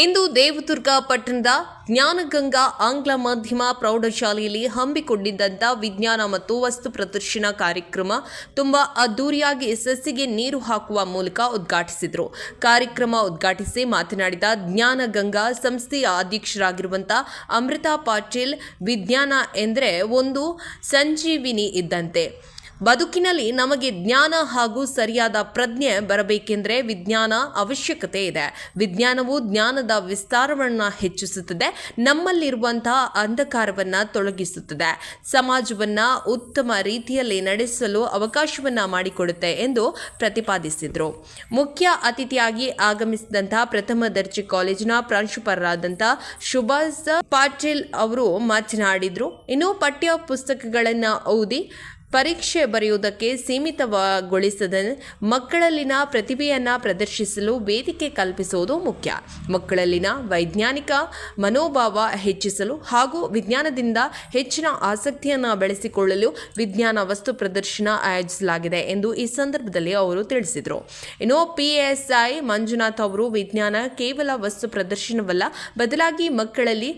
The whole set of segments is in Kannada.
ಇಂದು ದೇವದುರ್ಗ ಪಟ್ಟಣದ ಜ್ಞಾನಗಂಗಾ ಆಂಗ್ಲ ಮಾಧ್ಯಮ ಪ್ರೌಢಶಾಲೆಯಲ್ಲಿ ಹಮ್ಮಿಕೊಂಡಿದ್ದಂಥ ವಿಜ್ಞಾನ ಮತ್ತು ವಸ್ತು ಪ್ರದರ್ಶನ ಕಾರ್ಯಕ್ರಮ ತುಂಬ ಅದ್ದೂರಿಯಾಗಿ ಸಸಿಗೆ ನೀರು ಹಾಕುವ ಮೂಲಕ ಉದ್ಘಾಟಿಸಿದರು. ಕಾರ್ಯಕ್ರಮ ಉದ್ಘಾಟಿಸಿ ಮಾತನಾಡಿದ ಜ್ಞಾನಗಂಗಾ ಸಂಸ್ಥೆಯ ಅಧ್ಯಕ್ಷರಾಗಿರುವಂಥ ಅಮೃತಾ ಪಾಟೀಲ್, ವಿಜ್ಞಾನ ಎಂದರೆ ಒಂದು ಸಂಜೀವಿನಿ ಇದ್ದಂತೆ. ಬದುಕಿನಲ್ಲಿ ನಮಗೆ ಜ್ಞಾನ ಹಾಗೂ ಸರಿಯಾದ ಪ್ರಜ್ಞೆ ಬರಬೇಕೆಂದರೆ ವಿಜ್ಞಾನ ಅವಶ್ಯಕತೆ ಇದೆ. ವಿಜ್ಞಾನವು ಜ್ಞಾನದ ವಿಸ್ತಾರವನ್ನು ಹೆಚ್ಚಿಸುತ್ತದೆ ನಮ್ಮಲ್ಲಿರುವಂತಹ ಅಂಧಕಾರವನ್ನು ತೊಲಗಿಸುತ್ತದೆ. ಸಮಾಜವನ್ನು ಉತ್ತಮ ರೀತಿಯಲ್ಲಿ ನಡೆಸಲು ಅವಕಾಶವನ್ನು ಮಾಡಿಕೊಡುತ್ತೆ ಎಂದು ಪ್ರತಿಪಾದಿಸಿದರು. ಮುಖ್ಯ ಅತಿಥಿಯಾಗಿ ಆಗಮಿಸಿದಂತಹ ಪ್ರಥಮ ದರ್ಜೆ ಕಾಲೇಜಿನ ಪ್ರಾಂಶುಪಾಲರಾದಂಥ ಸುಭಾಷ್ ಪಾಟೀಲ್ ಅವರು ಮಾತನಾಡಿದರು. ಇನ್ನು ಪಠ್ಯ ಪುಸ್ತಕಗಳನ್ನು ಓದಿ ಪರೀಕ್ಷೆ ಬರೆಯುವುದಕ್ಕೆ ಸೀಮಿತಗೊಳಿಸದ ಮಕ್ಕಳಲ್ಲಿನ ಪ್ರತಿಭೆಯನ್ನು ಪ್ರದರ್ಶಿಸಲು ವೇದಿಕೆ ಕಲ್ಪಿಸುವುದು ಮುಖ್ಯ. ಮಕ್ಕಳಲ್ಲಿನ ವೈಜ್ಞಾನಿಕ ಮನೋಭಾವ ಹೆಚ್ಚಿಸಲು ಹಾಗೂ ವಿಜ್ಞಾನದಿಂದ ಹೆಚ್ಚಿನ ಆಸಕ್ತಿಯನ್ನು ಬೆಳೆಸಿಕೊಳ್ಳಲು ವಿಜ್ಞಾನ ವಸ್ತು ಪ್ರದರ್ಶನ ಆಯೋಜಿಸಲಾಗಿದೆ ಎಂದು ಈ ಸಂದರ್ಭದಲ್ಲಿ ಅವರು ತಿಳಿಸಿದರು. ಇನ್ನು ಪಿಎಸ್ಐ ಮಂಜುನಾಥ್ ಅವರು, ವಿಜ್ಞಾನ ಕೇವಲ ವಸ್ತು ಪ್ರದರ್ಶನವಲ್ಲ, ಬದಲಾಗಿ ಮಕ್ಕಳಲ್ಲಿ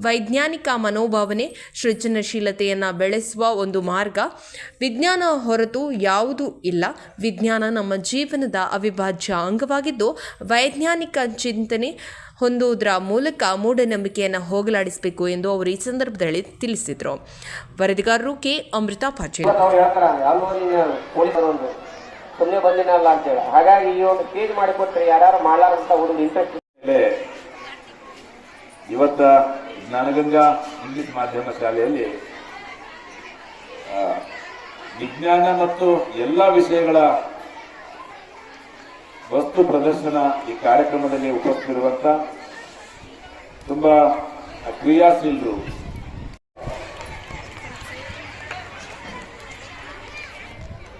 ವೈಜ್ಞಾನಿಕ ಮನೋಭಾವನೆ ಸೃಜನಶೀಲತೆಯನ್ನು ಬೆಳೆಸುವ ಒಂದು ಮಾರ್ಗ. ವಿಜ್ಞಾನ ಹೊರತು ಯಾವುದು ಇಲ್ಲ. ವಿಜ್ಞಾನ ನಮ್ಮ ಜೀವನದ ಅವಿಭಾಜ್ಯ ಅಂಗವಾಗಿದ್ದು ವೈಜ್ಞಾನಿಕ ಚಿಂತನೆ ಹೊಂದುವುದರ ಮೂಲಕ ಮೂಢನಂಬಿಕೆಯನ್ನು ಹೋಗಲಾಡಿಸಬೇಕು ಎಂದು ಅವರು ಈ ಸಂದರ್ಭದಲ್ಲಿ ತಿಳಿಸಿದರು. ವರದಿಗಾರರು ಕೆ. ಅಮೃತಾ ಪಾಟೀಲ್. ಒಂದು ಸುಮ್ಮನೆ ಬಂದಿನಲ್ಲ ಅಂತೇಳಿ. ಹಾಗಾಗಿ ಈ ಒಂದು ಪೇಜ್ ಮಾಡಿಕೊಟ್ರೆ ಯಾರು ಮಾಡ್ಲಾರಂತ ಹುಡುಗ ಇಂಟ್ರೆಸ್ಟ್ ಇವತ್ತ ಜ್ಞಾನಗಂಗಾ ಇಂಗ್ಲಿಷ್ ಮಾಧ್ಯಮ ಶಾಲೆಯಲ್ಲಿ ವಿಜ್ಞಾನ ಮತ್ತು ಎಲ್ಲ ವಿಷಯಗಳ ವಸ್ತು ಪ್ರದರ್ಶನ ಈ ಕಾರ್ಯಕ್ರಮದಲ್ಲಿ ಉಪಸ್ಥಿತಿರುವಂತ ತುಂಬಾ ಕ್ರಿಯಾಶೀಲರು.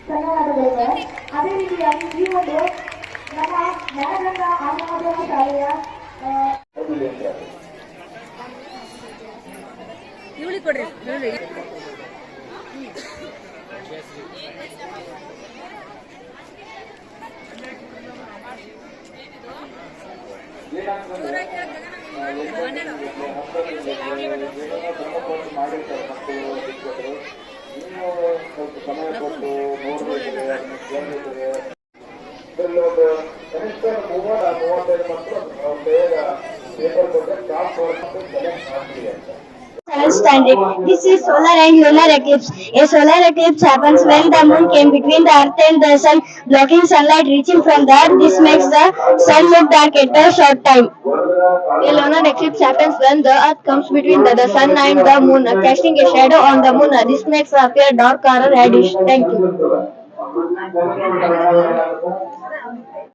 ಧನ್ಯವಾದಗಳಿವೆ ಅದೇ ರೀತಿಯಾಗಿ ಈ ಒಂದು ನಮ್ಮ ಆಂಗ್ಲ ಶಾಲೆಯ ಆ, ಮಾಡಿರ್ತಾರೆ ಮಕ್ಕಳು ಶಿಕ್ಷಕರು ಇನ್ನೂ ಸ್ವಲ್ಪ ಸಮಯ ಕೊಟ್ಟು ನೋಡಬೇಕು ಅದನ್ನ ಕೇಳಬೇಕು ಇದರಲ್ಲಿ ಒಂದು ಕನಿಷ್ಠ ಮೂವತ್ತ ಮೂವತ್ತೈದು ಮಕ್ಕಳು ಬೇಗ ಪೇಪರ್ ಕೊಟ್ಟರೆ ಕ್ಲಾಸ್ ಸೆಲೆಕ್ಟ್ ಆಗ್ತಿದೆ ಅಂತ standard. This is solar and lunar eclipse. A solar eclipse happens when the moon came between the earth and the sun, blocking sunlight reaching from the earth. This makes the sun look dark at a short time. A lunar eclipse happens when the earth comes between the, the sun and the moon, casting a shadow on the moon. This makes it appear dark or reddish. Thank you.